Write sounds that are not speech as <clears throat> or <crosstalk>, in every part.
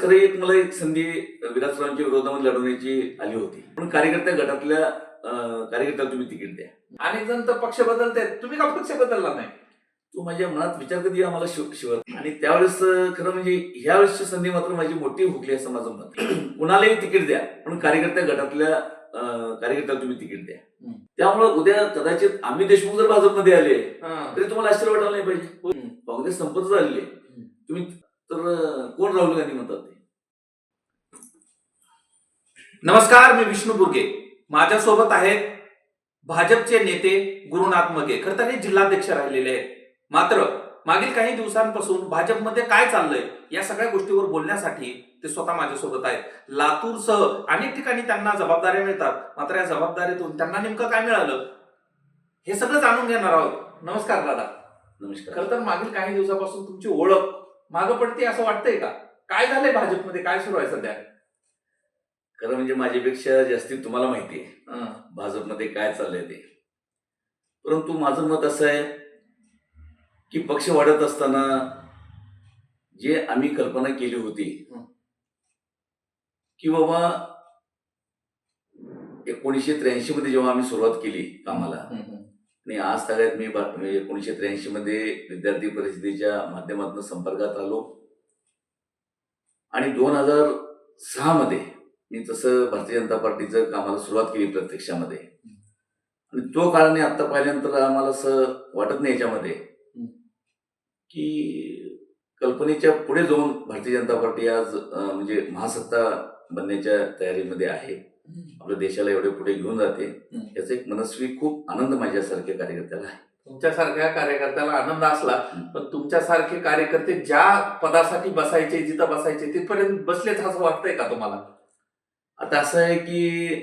त्यावेळेस खरं एक मला एक संधी विराजरावांच्या विरोधामध्ये लढवण्याची आली होती. पण कार्यकर्त्या गटातल्या कार्यकर्त्याला तुम्ही तिकीट द्या. अनेक जण तर पक्ष बदलतात तुम्ही का पक्ष बदलला नाही? तो माझ्या मनात विचार कधी आम्हाला शिव शिवत आणि त्यावेळेस खरं म्हणजे ह्या वेळेसची संधी मात्र माझी मोठी हुकली असं माझं मत कुणालाही तिकीट द्या. पण कार्यकर्त्या गटातल्या कार्यकर्त्याला तुम्ही तिकीट द्या. त्यामुळे उद्या कदाचित आम्ही देशमुख जर भाजपमध्ये आले. तरी तुम्हाला आश्चर्य वाटायला नाही पाहिजे. काँग्रेस संपत झालेली आहे. तुम्ही तर कोण राहुल गांधी म्हणतात ते? नमस्कार मी विष्णू बुर्गे. माझ्यासोबत आहेत भाजपचे नेते गुरुनाथ मगे. खरं तर हे जिल्हाध्यक्ष राहिलेले आहेत. मात्र मागील काही दिवसांपासून भाजपमध्ये काय चाललंय या सगळ्या गोष्टीवर बोलण्यासाठी ते स्वतः माझ्यासोबत आहेत. लातूरसह अनेक ठिकाणी त्यांना जबाबदाऱ्या मिळतात. मात्र या जबाबदारीतून त्यांना नेमकं काय मिळालं? हे सगळं जाणून घेणार आहोत. नमस्कार दादा. नमस्कार. खरं तर मागील काही दिवसापासून तुमची ओळख मागं पडते असं वाटतंय का काय झालंय भाजपमध्ये काय सुरू आहे सध्या खरं म्हणजे माझ्यापेक्षा जास्ती तुम्हाला माहिती आहे. भाजपमध्ये काय चाललंय ते परंतु माझं मत असं आहे की पक्ष वाढत असताना जे आम्ही कल्पना केली होती. की बाबा एकोणीसशे त्र्याऐंशी मध्ये जेव्हा आम्ही सुरुवात केली कामाला. आणि आज सगळ्यात मी एकोणीसशे त्र्याऐंशी मध्ये विद्यार्थी परिषदेच्या माध्यमातून संपर्कात आलो. आणि दोन हजार सहा मध्ये मी तसं भारतीय जनता पार्टीचं कामाला सुरुवात केली प्रत्यक्षामध्ये. आणि तो काळाने आत्ता पाहिल्यानंतर आम्हाला असं वाटत नाही याच्यामध्ये की कल्पनेच्या पुढे जाऊन भारतीय जनता पार्टी आज म्हणजे महासत्ता बनण्याच्या तयारीमध्ये आहे. आपल्या देशाला एवढे पुढे घेऊन जाते हं. याचा एक मनस्वी खूप आनंद माझ्यासारख्या कार्यकर्त्याला आहे तुमच्यासारख्या कार्यकर्त्याला आनंद असला हं. पण तुमच्यासारखे कार्यकर्ते ज्या पदासाठी बसायचे जिथं बसायचे तिथपर्यंत बसलेच असं वाटतंय का तुम्हाला आता असं आहे की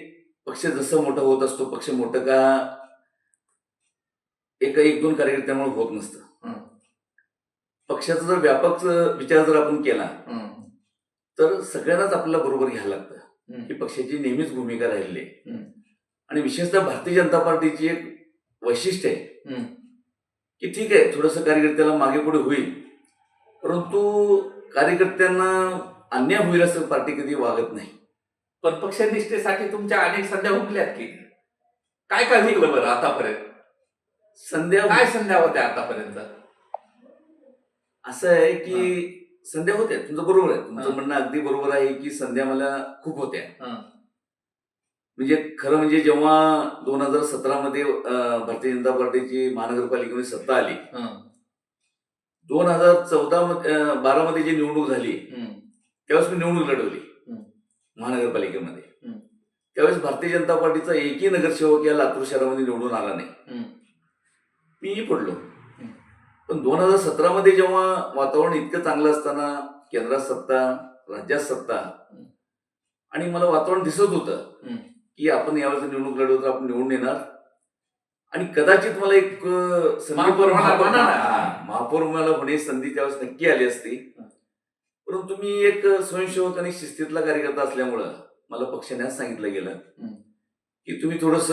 पक्ष जसं मोठं होत असतो पक्ष मोठं का एक एक दोन कार्यकर्त्यामुळे होत नसतं हं. पक्षाचा जर व्यापक विचार जर आपण केला हं. तर सगळ्यांनाच आपल्याला बरोबर घ्यायला लागतं हं. पक्षाची नेहमीच भूमिका राहिली आहे. आणि विशेषतः भारतीय जनता पार्टीची एक वैशिष्ट्य आहे. की ठीक आहे थोडंसं कार्यकर्त्याला मागे पुढे होईल परंतु कार्यकर्त्यांना अन्याय होईल असं पार्टी कधी वागत नाही पण पक्षनिष्ठेसाठी तुमच्या अनेक संध्या हुकल्यात की काय काय हुकलं बरं आतापर्यंत संध्या काय संध्या होत्या आतापर्यंत असं आहे की संध्या होत्या तुमचं बरोबर आहे तुमचं हा. म्हणणं अगदी बरोबर आहे की संध्या मला खूप होत्या हं. म्हणजे खरं म्हणजे जेव्हा दोन हजार सतरा मध्ये अं, भारतीय जनता पार्टीची महानगरपालिकेमध्ये सत्ता आली हं. दोन हजार चौदा बारा मध्ये जी निवडणूक झाली. त्यावेळेस मी निवडणूक लढवली. महानगरपालिकेमध्ये. त्यावेळेस भारतीय जनता पार्टीचा एकही नगरसेवक या लातूर शहरामध्ये निवडून आला नाही. मीही पडलो पण दोन हजार सतरा मध्ये जेव्हा वातावरण इतकं चांगलं असताना केंद्रात सत्ता राज्यात सत्ता आणि मला वातावरण दिसत होतं. की आपण यावेळेस निवडणूक लढवतो आपण निवडून येणार. आणि कदाचित मला एक महापौर मला होण्याची संधी त्यावेळेस नक्की आली असती. परंतु मी एक स्वयंसेवक आणि शिस्तीतला कार्यकर्ता असल्यामुळं मला पक्षाने आज सांगितलं गेलं. की तुम्ही थोडस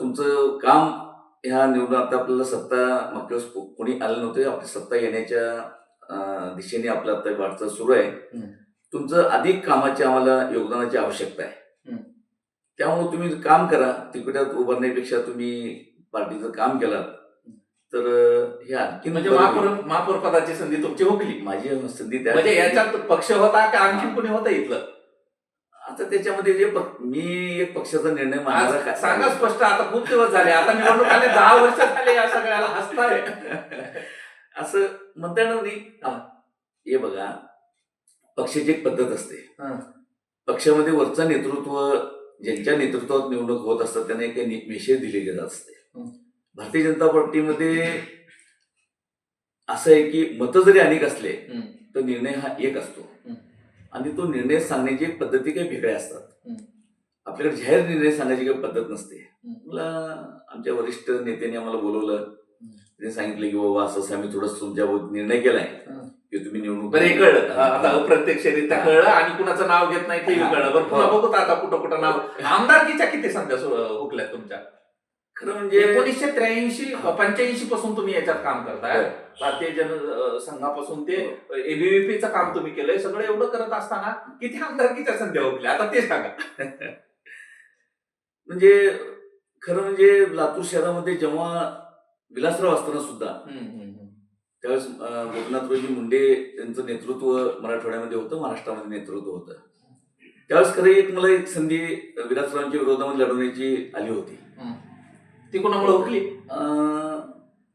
तुमचं काम ह्या निवडून आता आपल्याला सत्ता मागच्या कोणी आलं नव्हतं आपली सत्ता येण्याच्या दिशेने आपलं आता वाटचाल सुरू आहे. तुमचं अधिक कामाची आम्हाला योगदानाची आवश्यकता आहे. त्यामुळे तुम्ही काम करा. तिकिटात उभारण्यापेक्षा तुम्ही पार्टीचं काम केलात. तर हे आणखी म्हणजे महापौर महापौर पदाची संधी तुमची हुकली माझी संधी त्या म्हणजे याच्यात पक्ष होता का आणखी कोणी होतं इथलं? आता त्याच्यामध्ये जे मी एक पक्षाचा निर्णय मांडणारा काय- सांगा स्पष्ट आता खूप दिवस झाले आता निवडणूक आले दहा वर्ष झाले या सगळ्याला हसताय असं म्हणता येणार नाही हा. बघा पक्षाची एक पद्धत असते. पक्षामध्ये वरचं नेतृत्व ज्यांच्या नेतृत्वात निवडणूक होत असतात त्यांना एक मेसेज दिले जात असते. भारतीय जनता पार्टीमध्ये असं आहे की मतं जरी अनेक असले. तर निर्णय हा एक असतो. आणि तो निर्णय सांगण्याची पद्धती काही वेगळ्या असतात हं. आपल्याकडे जाहीर निर्णय सांगायची काही पद्धत नसते हं. मला आमच्या वरिष्ठ नेत्यांनी आम्हाला बोलवलं त्यांनी सांगितलं की बाबा असं असं आम्ही थोडं तुमच्या निर्णय केलाय हं. की तुम्ही निवडणूक बरं हे कळलं आता अप्रत्यक्षरित्या हा. कळलं आणि कुणाचं नाव घेत नाही ते हा. कळलं बरं पुन्हा हो. बघू आता कुठं कुठं नाव आमदारकीच्या किती संध्या हुकल्यात तुमच्या खरं म्हणजे एकोणीसशे त्र्याऐंशी पंच्याऐंशी पासून तुम्ही याच्यात काम करताय. होय. भारतीय जन संघापासून ते एबीव्हीपीचं काम तुम्ही केलंय. सगळं एवढं करत असताना किती आमदारकीच्या संध्या हुकल्या आता ते सांगा. <laughs> म्हणजे खरं म्हणजे लातूर शहरामध्ये जेव्हा विलासराव असताना सुद्धा त्यावेळेस गोपीनाथरावजी मुंडे त्यांचं नेतृत्व मराठवाड्यामध्ये होतं महाराष्ट्रामध्ये नेतृत्व होतं. त्यावेळेस खरं एक मला एक संधी विलासरावांच्या विरोधामध्ये लढवण्याची आली होती. ती कोणामुळे हुकली अं,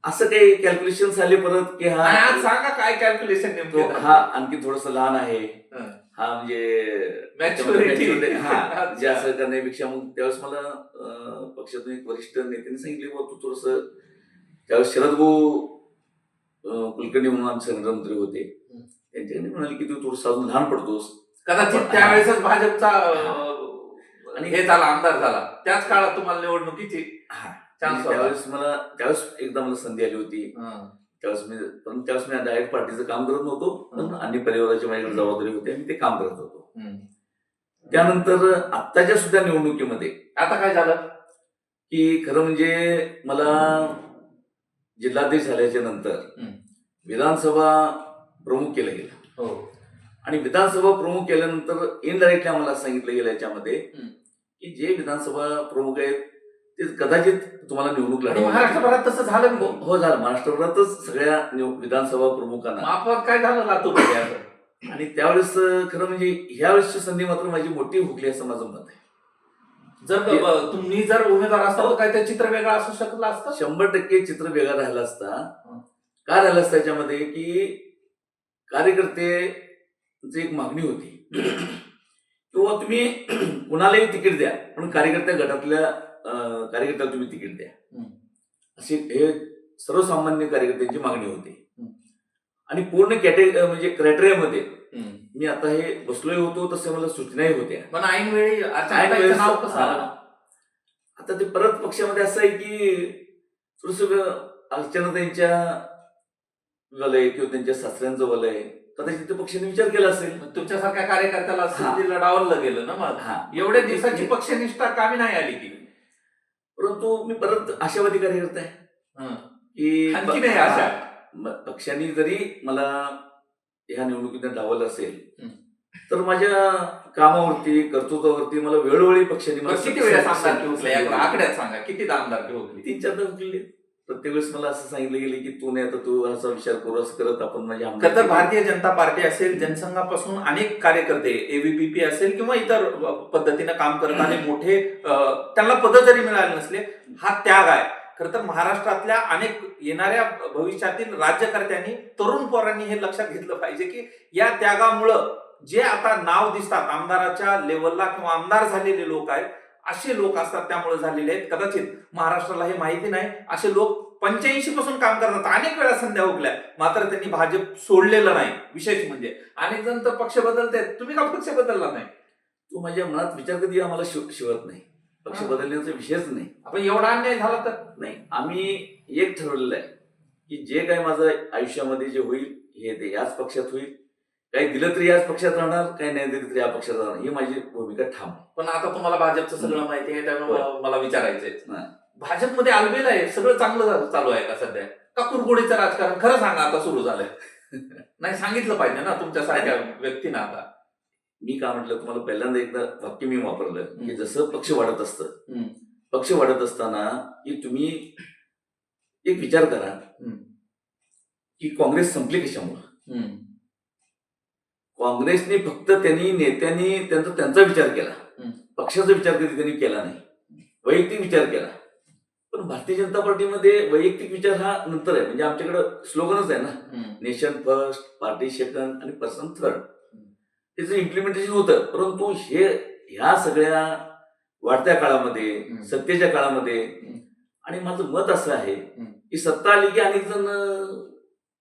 असं काही कॅल्क्युलेशन आले परत की आज हा सांगा काय कॅल्क्युलेशन नेमकं हा आणखी थोडस लहान आहे हं. म्हणजे हा <laughs> जे. असं करण्यापेक्षा मग त्यावेळेस मला पक्षातून एक वरिष्ठ नेत्याने सांगितले बुवा तू थोडस त्यावेळेस शरद भाऊ कुलकर्णी म्हणून आमचे संघटनमंत्री होते. त्यांच्याकडे म्हणाले की तू थोडस अजून लहान पडतोस कदाचित. त्यावेळेसच भाजपचा आणि- हे झाला आमदार झाला त्याच काळात तुम्हाला निवडणुकीची. चान्स त्यावेळेस मला त्यावेळेस एकदा मला संधी आली होती हं. त्यावेळेस मी पण त्यावेळेस मी डायरेक्ट पार्टीचं काम करत नव्हतो पण. आणि परिवाराची माझ्याकडे जबाबदारी होती आणि ते काम करत होतो हं. त्यानंतर आत्ताच्या सुद्धा निवडणुकीमध्ये आता काय झालं की खरं म्हणजे मला जिल्हाध्यक्ष झाल्याच्यानंतर. विधानसभा प्रमुख केलं गेलं हो आणि विधानसभा प्रमुख केल्यानंतर इनडायरेक्टली आम्हाला सांगितलं गेलं याच्यामध्ये. की जे विधानसभा प्रमुख आहेत ते कदाचित तुम्हाला निवडणूक आणि लढवा महाराष्ट्रभरात तसं झालं हो हो झालं. महाराष्ट्रभरातच सगळ्या निव- विधानसभा प्रमुखांना. माफत काय झालं असं <laughs> आणि त्यावेळेस अं, खरं म्हणजे ह्या वेळेसची संधी मात्र माझी मोठी हुकली असं माझं मत आहे जर ब- ब- तुम्ही जर उमेदवार असता तर काय ते चित्र वेगळं असू शकलं असतं? शंभर टक्के चित्र वेगळं राहिलं असता. काय राहिलं असतं त्याच्यामध्ये की कार्यकर्ते एक मागणी होती. <coughs> किंवा तुम्ही <clears throat> कुणालाही तिकीट द्या पण कार्यकर्त्या गटातल्या कार्यकर्त्याला तुम्ही तिकीट द्या. अशी हे सर्वसामान्य कार्यकर्त्यांची मागणी होती. आणि पूर्ण कॅटे म्हणजे क्रायटेरियामध्ये. मी आता हे बसलोय होतो तसे मला सूचनाही होत्या. पण ऐन वेळी हा. आता ते परत पक्षामध्ये असं आहे की थोडस अर्चना त्यांच्या वलय किंवा त्यांच्या सासऱ्यांचं वलय कदाचित ते पक्षाने विचार केला असेल. तुमच्यासारख्या कार्यकर्त्याला डावललं गेलं ना मग? हा. एवढ्या दिवसाची पक्षनिष्ठा कामी नाही आली की परंतु मी परत आशावादी कार्यकर्ता आहे हं. की आणखी नाही आशा. पक्षाने जरी मला ह्या निवडणुकीत डावलं असेल. तर माझ्या कामावरती कर्तृत्वावरती मला वेळोवेळी पक्षाने मला किती वेळा संधी आकड्यात सांगा किती आमदारकी हुकली तीन चारदा हुकलेली प्रत्येक वेळेस मला असं सांगितलं गेले की तू नाही आता तू असा विचार करू असं करत आपण खर आमदार तर भारतीय जनता पार्टी असेल जनसंघापासून अनेक कार्यकर्ते एबीपीपी असेल किंवा इतर पद्धतीनं काम करत आणि मोठे त्यांना पद जरी मिळाले नसले हा त्याग आहे. खर तर महाराष्ट्रातल्या अनेक येणाऱ्या भविष्यातील राज्यकर्त्यांनी तरुण पोरांनी हे लक्षात घेतलं पाहिजे की या त्यागामुळं जे आता नाव दिसतात आमदाराच्या लेवलला किंवा आमदार झालेले लोक आहेत असे लोक असतात त्यामुळे झालेले आहेत. कदाचित महाराष्ट्राला हे माहिती नाही. असे लोक पंच्याऐंशी पासून काम करतात. अनेक वेळा संध्या उगल्या मात्र त्यांनी भाजप सोडलेलं नाही. विशेष म्हणजे अनेक जण तर पक्ष बदलतात तुम्ही का पक्ष बदलला नाही? तू माझ्या मनात विचार कधी आम्हाला शिव- शिवत नाही. पक्ष. बदलण्याचा विषयच नाही. आपण एवढा अन्याय झाला तर? नाही. आम्ही एक ठरवलेलं आहे की जे काही माझं आयुष्यामध्ये जे होईल हे ते याच पक्षात होईल. काही दिलं तरी याच पक्षात राहणार काही नाही दिलं तरी या पक्षात राहणार ही माझी भूमिका ठाम. पण आता तुम्हाला भाजपचं सगळं माहिती आहे त्यामुळे मला- मला विचारायचंय हा. भाजपमध्ये आलबेल आहे सगळं चांगलं चालू आहे का सध्या का कुरगोडीचं राजकारण खरं सांगा आता सुरू झालंय <laughs> नाही सांगितलं पाहिजे ना तुमच्यासारख्या व्यक्तीनं आता मी काय म्हटलं तुम्हाला पहिल्यांदा एकदा वाक्य मी वापरलं की हम्म. जसं पक्ष वाढत असतं. पक्ष वाढत असताना की तुम्ही एक विचार करा हम्म. की काँग्रेस संपली कशामुळं हम्म. काँग्रेसने फक्त त्यांनी नेत्यांनी त्यांचा त्यांचा विचार केला. पक्षाचा विचार कधी त्यांनी केला नाही वैयक्तिक विचार केला पण भारतीय जनता पार्टीमध्ये वैयक्तिक विचार हा नंतर आहे म्हणजे आमच्याकडं स्लोगनच आहे ना. नेशन फर्स्ट पार्टी सेकंड आणि पर्सन थर्ड त्याचं इम्प्लिमेंटेशन होतं परंतु हे ह्या सगळ्या वाढत्या काळामध्ये. सत्तेच्या काळामध्ये. आणि माझं मत असं आहे. की सत्ता आली की अनेक जण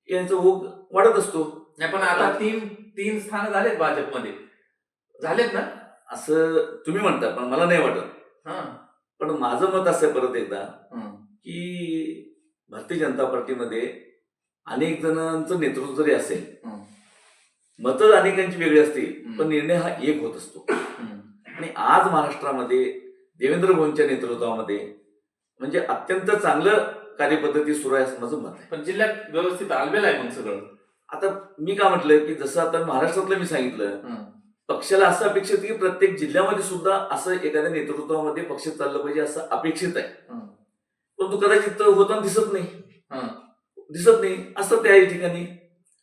यांचा ओघ वाढत असतो नाही पण आता तीन तीन स्थान झालेत भाजपमध्ये झालेत ना असं तुम्ही म्हणता पण मला नाही वाटत हा पण माझं मत असं परत एकदा. की भारतीय जनता पार्टीमध्ये अनेक जणांचं नेतृत्व जरी असेल. मतं अनेकांची वेगळी असतील. पण निर्णय हा एक होत असतो. आणि आज महाराष्ट्रामध्ये देवेंद्र भोनच्या नेतृत्वामध्ये म्हणजे अत्यंत चांगलं कार्यपद्धती सुरू आहे असं माझं मत आहे पण जिल्ह्यात व्यवस्थित आलबेल आहे मग सगळं आता मी काय म्हटलं की जसं आता महाराष्ट्रातलं मी सांगितलं. पक्षाला असं अपेक्षित की प्रत्येक जिल्ह्यामध्ये सुद्धा असं एखाद्या नेतृत्वामध्ये पक्ष चाललं पाहिजे असं अपेक्षित आहे. परंतु कदाचित होताना दिसत नाही हं. दिसत नाही असं त्या ठिकाणी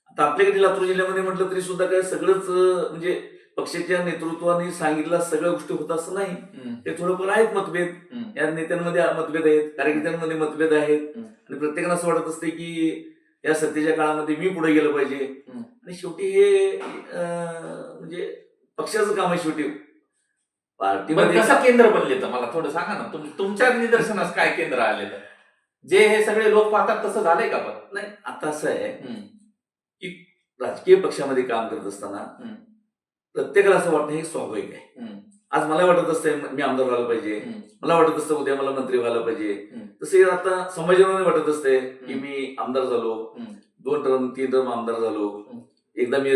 आता आपल्याकडे लातूर जिल्ह्यामध्ये म्हटलं तरी सुद्धा काय सगळंच म्हणजे पक्षाच्या नेतृत्वाने सांगितलं सगळ्या गोष्टी होत असं नाही. ते थोडंफार आहेत मतभेद. या नेत्यांमध्ये मतभेद आहेत कार्यकर्त्यांमध्ये मतभेद आहेत. आणि प्रत्येकाला असं वाटत असते की या सत्तेच्या काळामध्ये मी पुढे गेलं पाहिजे. आणि शेवटी हे म्हणजे पक्षाचं काम आहे शेवटी पार्टीमध्ये कसं केंद्र बनले तर मला थोडं सांगा ना तुम- तुमच्या निदर्शनास काय केंद्र आले तर जे हे सगळे लोक पाहतात तसं झालंय का पण नाही आता असं आहे हं. राजकीय पक्षामध्ये काम करत असताना. प्रत्येकाला असं वाटणं हे स्वाभाविक आहे. आज मला वाटत असतंय मी आमदार व्हायला पाहिजे. मला वाटत असतं उद्या मला मंत्री व्हायला पाहिजे. तसे आता समाजाला वाटत असते की. मी आमदार झालो. दोन टर्म तीन टर्म आमदार झालो. एकदा मी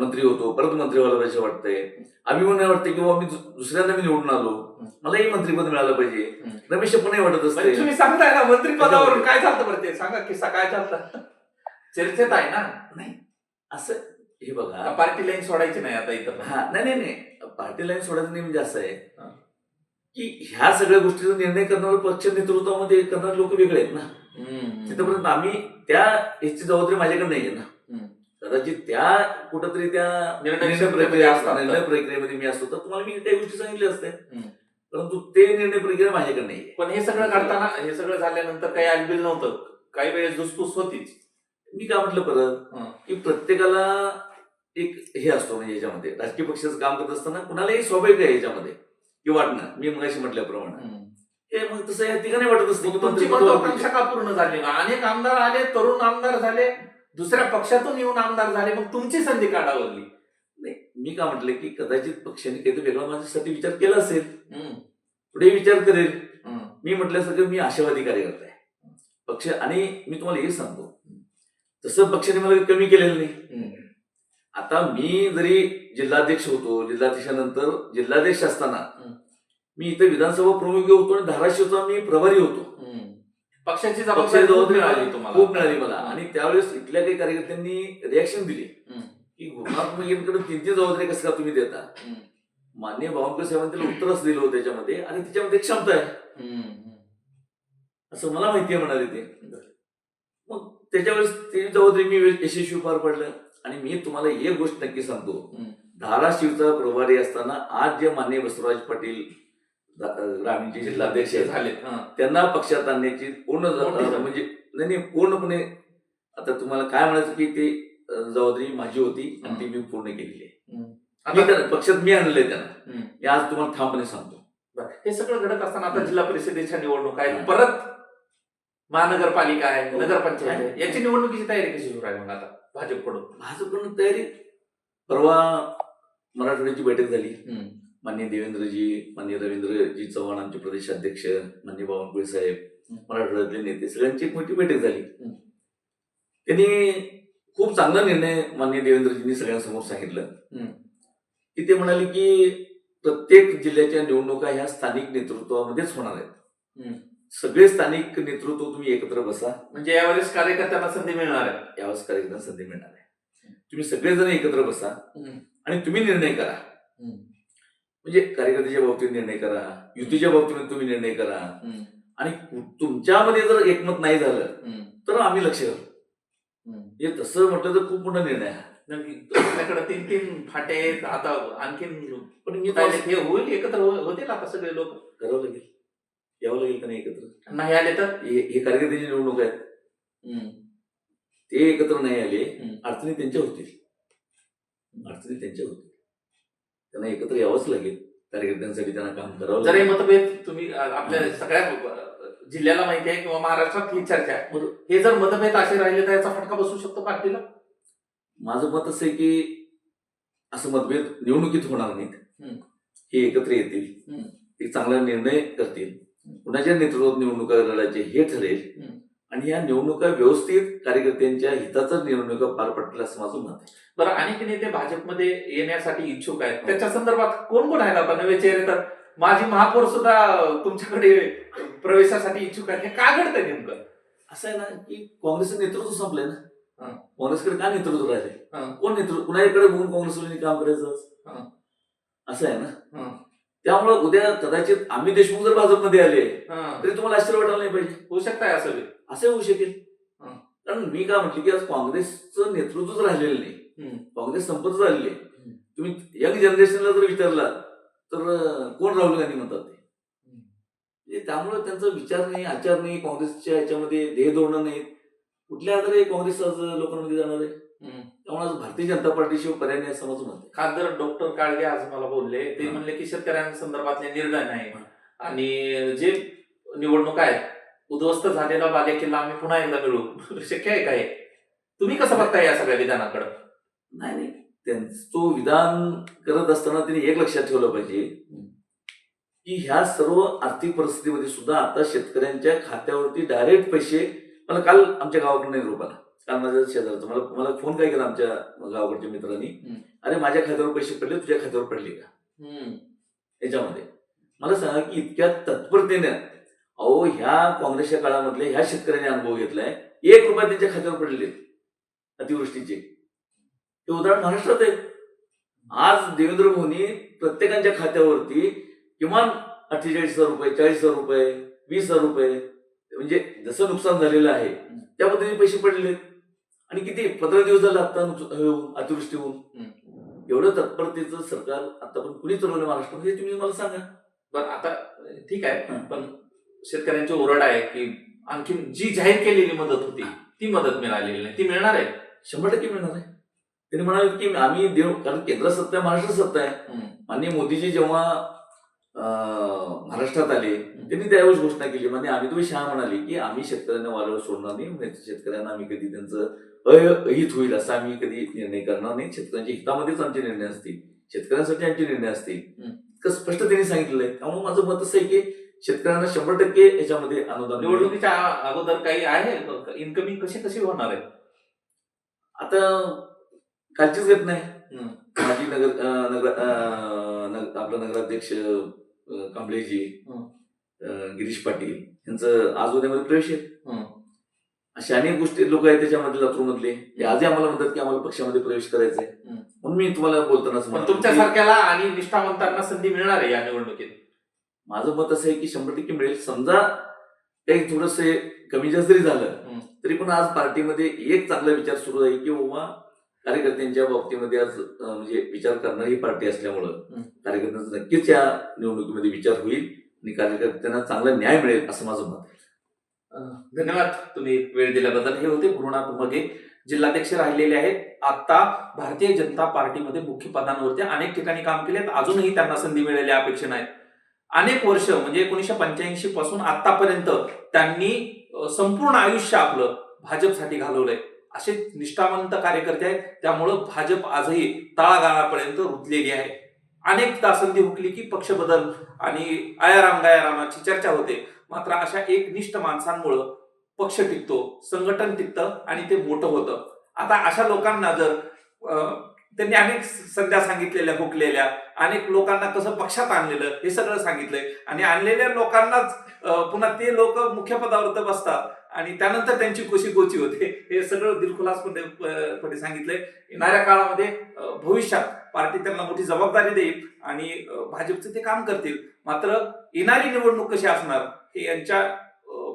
मंत्री होतो परत मंत्री व्हायला पाहिजे वाटतंय अभिमान वाटते की बाबा मी दुसऱ्यांदा मी निवडून आलो. मलाही मंत्रीपद मिळालं पाहिजे. रमेश पुणे वाटत म्हणजे असते तुम्ही सांगताय ना मंत्री पदावरून काय चालतं बरं ते सांगा किस्सा काय चालतं चर्चेत आहे ना असं हे बघा पार्टी लाईन सोडायची नाही आता इथं. हा नाही नाही नाही पार्टी लाईन सोडायचं नाही म्हणजे असं आहे. की ह्या सगळ्या गोष्टीचा निर्णय करणारे पक्ष नेतृत्वामध्ये करणारे लोक वेगळे आहेत ना. तिथपर्यंत आम्ही त्या याची जबाबदारी माझ्याकडे नाहीये ना हं. कदाचित त्या कुठंतरी त्या निर्णय प्रक्रियेमध्ये मी असतो तर तुम्हाला मी काही गोष्टी सांगितल्या असत्या हं. परंतु ते निर्णय प्रक्रिया माझ्याकडे नाहीये पण हे सगळं करताना हे सगळं झाल्यानंतर काही अनबिल नव्हतं काही वेळेस धुसफूस होतीच मी काय म्हटलं परत. की प्रत्येकाला एक हे असतो म्हणजे याच्यामध्ये राजकीय पक्षाचं काम करत असताना कुणालाही स्वाभाविक आहे याच्यामध्ये की वाटणं. मी मगाशी म्हटल्याप्रमाणे. हं. मग तसं या ठिकाणी वाटत असते की तुमची महत्वाकांक्षा का पूर्ण झाली. ना अनेक आमदार आले तरुण आमदार झाले दुसऱ्या पक्षातून येऊन आमदार झाले मग तुमची संधी का डावलली नाही मी काय म्हटलं की कदाचित पक्षाने काहीतरी वेगळा माझ्यासाठी विचार केला असेल. पुढे विचार करेल. मी म्हटल्यासारखं मी आशावादी कार्यकर्ता आहे. पक्ष आणि मी तुम्हाला हे सांगतो. तसं पक्षाने मला कमी केलेलं नाही. आता मी जरी जिल्हाध्यक्ष होतो जिल्हाध्यक्षानंतर जिल्हाध्यक्ष असताना. मी इथे विधानसभा प्रमुख होतो आणि धाराशिवचा मी प्रभारी होतो. पक्षाची जबाबदारी तुम्हाला खूप मिळाली मला आणि त्यावेळेस इथल्या काही कार्यकर्त्यांनी रिॲक्शन दिली. की गुरुनाथ मगेंकडे तीन तीन जबाबदारी कसं का तुम्ही देता. मान्य बावनकुळे साहेबांनी त्याला उत्तरच दिलं होतं त्याच्यामध्ये आणि त्याच्यामध्ये क्षमता आहे. असं मला माहिती आहे म्हणाले ते मग त्याच्यावेळेस ते जबाबदारी मी यशस्वी पार पडलं आणि मी तुम्हाला एक गोष्ट नक्की सांगतो. धाराशिवचा प्रभारी असताना आज जे मान्य बसवराज पाटील ग्रामीणचे जिल्हाध्यक्ष झाले. त्यांना पक्षात आणण्याची पूर्ण. म्हणजे नाही नाही, पूर्णपणे आता तुम्हाला काय म्हणायचं की ते जबाबदारी माझी होती आणि ती मी पूर्ण केलेली आहे पक्षात मी आणलंय त्यांना हं. मी आज तुम्हाला ठामपणे सांगतो. हे सगळं घडत असताना आता. जिल्हा परिषदेच्या निवडणूक आहेत हं. परत महानगरपालिका आहे हो. नगरपंचायत आहे आहे. याची निवडणुकीची तयारी कशी सुरू आहे मग आता भाजपकडून भाजपकडून तयारी परवा मराठवाड्याची बैठक झाली. मान्य देवेंद्रजी मान्य रवींद्रजी चव्हाण आमचे प्रदेशाध्यक्ष मान्य बावनकुळे साहेब. मराठवाड्यातले नेते सगळ्यांची एक मोठी बैठक झाली. त्यांनी खूप चांगला निर्णय मान्य देवेंद्रजींनी सगळ्यांसमोर सांगितलं. की ते म्हणाले की प्रत्येक जिल्ह्याच्या निवडणुका ह्या स्थानिक नेतृत्वामध्येच होणार आहेत. सगळे स्थानिक नेतृत्व तुम्ही एकत्र बसा म्हणजे यावेळेस कार्यकर्त्यांना संधी मिळणार आहे यावेळेस कार्यक्रम संधी मिळणार आहे तुम्ही सगळेजण एकत्र बसा. आणि तुम्ही निर्णय करा. म्हणजे कार्यकर्त्याच्या बाबतीत निर्णय करा युतीच्या बाबतीत तुम्ही निर्णय करा. आणि तुमच्यामध्ये जर एकमत नाही झालं. तर आम्ही लक्ष घालू हं. तसं म्हटलं तर खूप मोठा निर्णय आहे. आपल्याकडे तीन तीन फाटे आहेत आता आणखीन पण मी काय तुम्हाला हे होईल एकत्र हो- होतील आता सगळे लोक करावं लागेल यावं लागेल का नाही एकत्र? नाही आले तर? हे हे कार्यकर्त्याची निवडणूक आहेत. हं. ते एकत्र नाही आले. अडचणी त्यांच्या होतील. अडचणी त्यांच्या होतील. त्यांना एकत्र यावंच लागेल. कार्यकर्त्यांसाठी त्यांना काम करावं जर हे मतभेद तुम्ही आपल्या सगळ्या जिल्ह्याला माहिती आहे किंवा महाराष्ट्रात ही चर्चा आहे. हे जर मतभेद असे राहिले तर याचा फटका बसू शकतो पार्टीला? माझं मत असं आहे की असं मतभेद निवडणुकीत होणार नाहीत. हं. एकत्र येतील. एक चांगला निर्णय करतील. कुणाच्या नेतृत्वात निवडणुका लढायचे हे ठरेल. हं. आणि या निवडणुका व्यवस्थित कार्यकर्त्यांच्या हिताचाच निवडणुका पार पडतील असं माझं मत आहे. बरं अनेक नेते भाजपमध्ये येण्यासाठी इच्छुक आहेत. त्याच्या संदर्भात कोण कोण आहेत आता नवे चेहरे तर माझी महापौर सुद्धा तुमच्याकडे प्रवेशासाठी इच्छुक आहे हे का घडतंय नेमकं? असं आहे ना की काँग्रेसचं नेतृत्व संपलंय ना. हं. काँग्रेसकडे काय नेतृत्व राहिले? हं. कोण नेतृत्व कुणाकडे बघून काँग्रेसवाल्यांनी काम करायचं? हं. असं आहे ना. हं. त्यामुळं उद्या कदाचित आम्ही देशमुख जर भाजपमध्ये आले हं. तरी तुम्हाला आश्चर्य वाटायला नाही पाहिजे होऊ शकताय असं बी. असे होऊ शकेल हं. कारण मी काय म्हटलं की आज काँग्रेसचं नेतृत्वच राहिलेलं नाही. काँग्रेस संपत झालेली आहे. तुम्ही यंग जनरेशनला जर विचारला तर अं, कोण राहुल गांधी म्हणतात ते म्हणजे त्यामुळे त्यांचा विचार नाही आचार नाही काँग्रेसच्या याच्यामध्ये ध्येय धोरणं नाहीत कुठल्या आधारे काँग्रेस आज लोकांमध्ये जाणार आहे. त्यामुळे भारतीय जनता पार्टीशिवाय पर्याय नाही मत आहे. खासदार डॉक्टर काळगे आज मला बोलले ते. म्हणले की शेतकऱ्यांसंदर्भातले निर्णय नाही. आणि जे निवडणूक आहेत उद्ध्वस्त झालेला बालेकिल्ला आम्ही पुन्हा एकदा मिळू <laughs> शक्य आहे काय तुम्ही कसं बघताय या सगळ्या विधानाकडे? नाही नाही. त्यांचं तो विधान करत असताना त्यांनी एक लक्षात ठेवलं पाहिजे की ह्या सर्व आर्थिक परिस्थितीमध्ये सुद्धा आता शेतकऱ्यांच्या खात्यावरती डायरेक्ट पैसे मला काल आमच्या गावाकडून निरोप आला. माझ्या शेजारचं. मला मला फोन काय केला आमच्या गावाकडच्या मित्रांनी. अरे माझ्या खात्यावर पैसे पडले तुझ्या खात्यावर पडले का? याच्यामध्ये. मला सांगा की इतक्या तत्परतेने अहो ह्या काँग्रेसच्या काळामधल्या ह्या शेतकऱ्यांनी अनुभव घेतलाय. एक रुपया त्यांच्या खात्यावर पडलेले आहेत. अतिवृष्टीचे. हे उदाहरण महाराष्ट्रात आहे. आज देवेंद्र मोहनी प्रत्येकाच्या खात्यावरती किमान अठ्ठेचाळीस हजार रुपये चाळीस हजार रुपये वीस हजार रुपये म्हणजे जसं नुकसान झालेलं आहे त्या पद्धतीने पैसे पडलेले आहेत. आणि किती पंधरा दिवस झाले आता होऊन अतिवृष्टी होऊन. एवढं तत्परतेचं सरकार आता पण कुणी चालवलं? महाराष्ट्रामध्ये हे तुम्ही मला सांगा. बरं आता ठीक आहे. पण शेतकऱ्यांची ओरड आहे की आणखीन जी जाहीर केलेली मदत होती ती मदत मिळालेली नाही. ती मिळणार आहे? शंभर टक्के मिळणार आहे. त्यांनी म्हणाले की आम्ही देऊ कारण केंद्र सत्ता आहे महाराष्ट्र सत्ता आहे. माननीय मोदीजी जेव्हा महाराष्ट्रात आले त्यांनी त्यावेळेस घोषणा केली. म्हणजे आम्ही तुम्ही शहा म्हणाली की आम्ही शेतकऱ्यांना वारं सोडणार नाही. म्हणजे शेतकऱ्यांना आम्ही कधी त्यांचं अहित होईल असं आम्ही कधी निर्णय करणार नाही. शेतकऱ्यांच्या हितामध्येच आमचे निर्णय असतील. शेतकऱ्यांसाठी आमचे निर्णय असतील. इतकं स्पष्ट त्यांनी सांगितलेलं आहे. त्यामुळे माझं मत असं आहे की शेतकऱ्यांना शंभर टक्के याच्यामध्ये अनुदान. निवडणुकीच्या अगोदर काही आहे? इन्कमिंग कशी कशी होणार आहे आता कालचीच घटना आहे. माजी नगर नगर आपलं नगराध्यक्ष कांबळेजी गिरीश पाटील यांचं आज उद्यामध्ये प्रवेश आहे. अशा अनेक गोष्टी लोक आहेत त्याच्यामध्ये लातूरमधले ते आजही आम्हाला म्हणतात की आम्हाला पक्षामध्ये प्रवेश करायचा आहे. म्हणून मी तुम्हाला बोलताना तुमच्यासारख्याला आणि निष्ठावंतांना संधी मिळणार आहे या निवडणुकीत माझं मत असं आहे की शंभर टक्के मिळेल समजा काही थोडस कमी जास्त जरी झालं. तरी पण आज पार्टीमध्ये एक चांगला विचार सुरू आहे की बाबा कार्यकर्त्यांच्या बाबतीमध्ये आज म्हणजे विचार करणारी पार्टी असल्यामुळं. कार्यकर्त्यांचा नक्कीच या निवडणुकीमध्ये विचार होईल आणि कार्यकर्त्यांना चांगला न्याय मिळेल असं माझं मत आहे. धन्यवाद. तुम्ही वेळ दिल्याबद्दल. हे होते गुरुनाथ मगे. जिल्हाध्यक्ष राहिलेले आहेत. आता भारतीय जनता पार्टीमध्ये मुख्य पदांवरती अनेक ठिकाणी काम केले अजूनही त्यांना संधी मिळायला अपेक्षा नाही. अनेक वर्ष म्हणजे एकोणीशे पंच्याऐंशी पासून आतापर्यंत त्यांनी संपूर्ण आयुष्य आपलं भाजपसाठी घालवलंय. असे निष्ठावंत कार्यकर्ते आहेत. त्यामुळं भाजप आजही तळागाळापर्यंत रुतलेली आहे. अनेकदा संधी हुकली की पक्ष बदल आणि आयाराम गायारामाची चर्चा होते. मात्र अशा एक निष्ठ माणसांमुळं पक्ष टिकतो संघटन टिकतं आणि ते मोठं होतं. आता अशा लोकांना जर त्यांनी अनेक संध्या सांगितलेल्या हुकलेल्या अनेक लोकांना कसं पक्षात आणलेलं हे सगळं सांगितलंय. आणि आणलेल्या लोकांनाच पुन्हा ते लोक मुख्य पदावर बसतात. आणि त्यानंतर त्यांची कशी गोची होते. हे सगळं दिलखुलासपणे अं, सांगितलंय येणाऱ्या काळामध्ये भविष्यात पार्टी त्यांना मोठी जबाबदारी देईल आणि भाजपचं ते काम करतील. मात्र येणारी निवडणूक कशी असणार हे यांच्या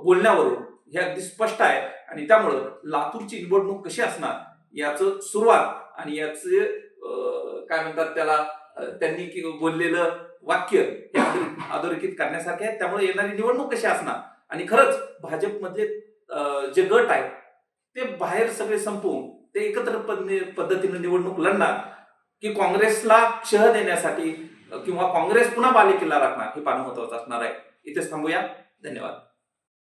बोलण्यावरून हे अगदी स्पष्ट आहे. आणि त्यामुळं लातूरची निवडणूक कशी असणार याचं सुरुवात आणि याचे अं, काय म्हणतात त्याला त्यांनी बोललेलं वाक्य हे अधोरेखित करण्यासारखे आहे त्यामुळे येणारी निवडणूक कशी असणार आणि खरंच भाजपमधले जे गट आहेत ते बाहेर सगळे संपवून ते एकत्र पद्धतीने- पद्धतीने निवडणूक लढणार की काँग्रेसला शह देण्यासाठी किंवा काँग्रेस पुन्हा बालेकिल्ला राखणार हे पाहणं महत्वाचं असणार आहे. इथेच थांबूया. धन्यवाद.